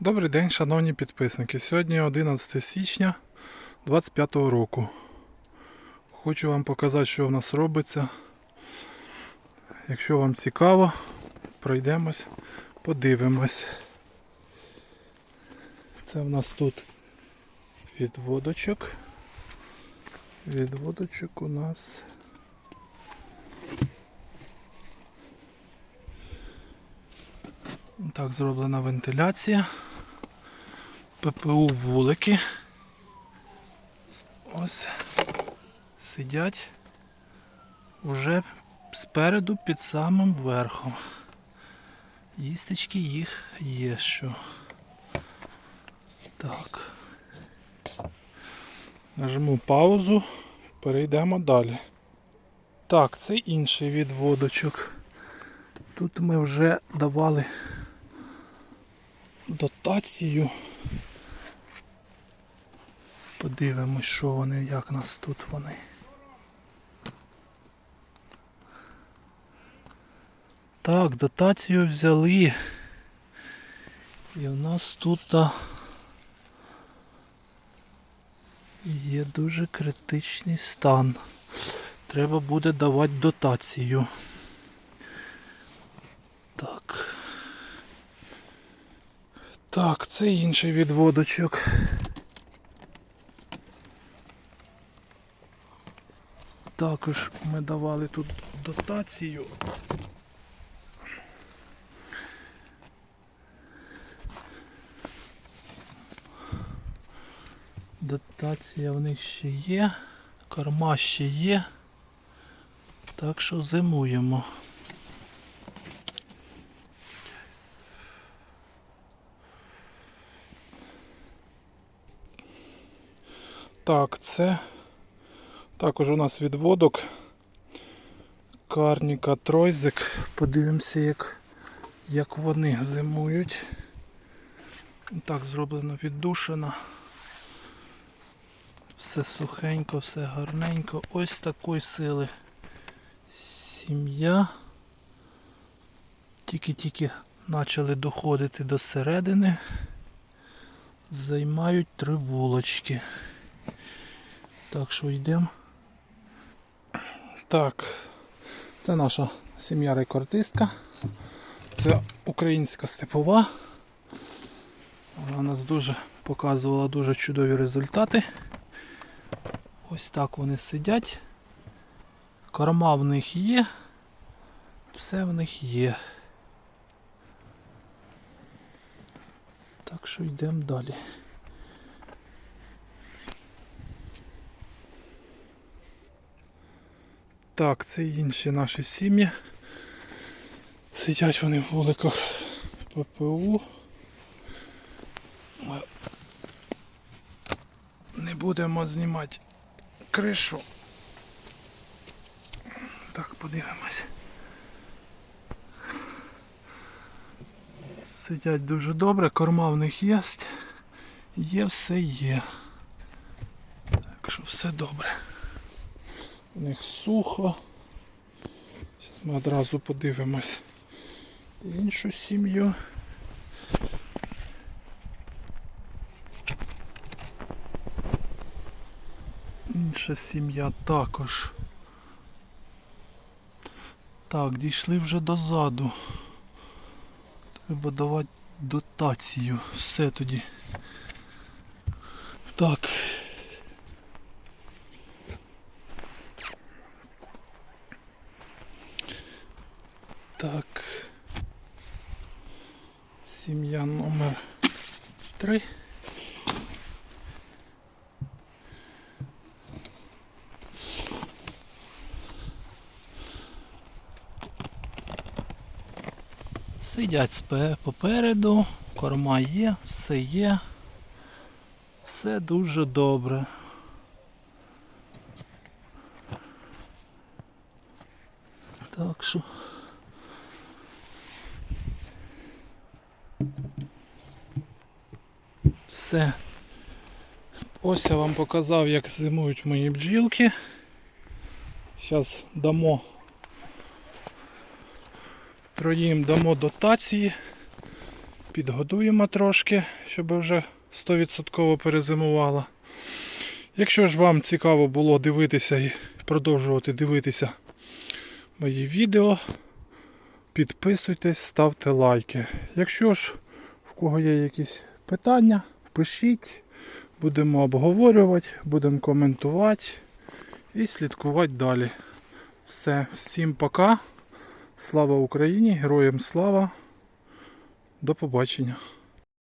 Добрий день, шановні підписники. Сьогодні 11 січня 2025 року. Хочу вам показати, що в нас робиться. Якщо вам цікаво, пройдемось, подивимось. Це в нас тут відводочок. Відводочок у нас. Так, зроблена вентиляція. ППУ вулики. Ось сидять вже спереду під самим верхом. Їстечки їх є що. Так. Нажму паузу, перейдемо далі. Так, це інший відводочок. Тут ми вже давали дотацію. Подивимось, що вони, як нас тут вони. Так, дотацію взяли. І в нас тут є дуже критичний стан. Треба буде давати дотацію. Так. Так, це інший відводочок. Також ми давали тут дотацію. Дотація в них ще є, корма ще є, так що зимуємо. Так, це також у нас відводок Карніка Тройзик. Подивимося, як, як вони зимують. Так зроблено віддушина. Все сухенько, все гарненько. Ось такої сили. Сім'я. Тільки-тільки почали доходити до середини. Займають три вулочки. Так що йдемо. Так, це наша сім'я рекордистка. Це українська степова. Вона нас дуже показувала дуже чудові результати. Ось так вони сидять. Корма в них є. Все в них є. Так що йдемо далі. Так, це інші наші сім'ї. Сидять вони в вуликах ППУ. Ми не будемо знімати кришу. Так, подивимось. Сидять дуже добре, корма в них є. Є, все є. Так що все добре. У них сухо. Зараз ми одразу подивимось іншу сім'ю. Інша сім'я також. Так, дійшли вже дозаду. Треба давати дотацію. Все тоді. Так. Так. Сім'я номер 3. Сидять попереду, корма є, все є. Все дуже добре. Так що. Все. Ось я вам показав, як зимують мої бджілки. Зараз дамо троїм дамо дотації підгодуємо трошки, щоб вже 100% перезимувала. Якщо ж вам цікаво було дивитися і продовжувати дивитися мої відео, підписуйтесь, ставте лайки. Якщо ж в кого є якісь питання, пишіть, будемо обговорювати, будемо коментувати і слідкувати далі. Все, всім пока. Слава Україні, героям слава. До побачення.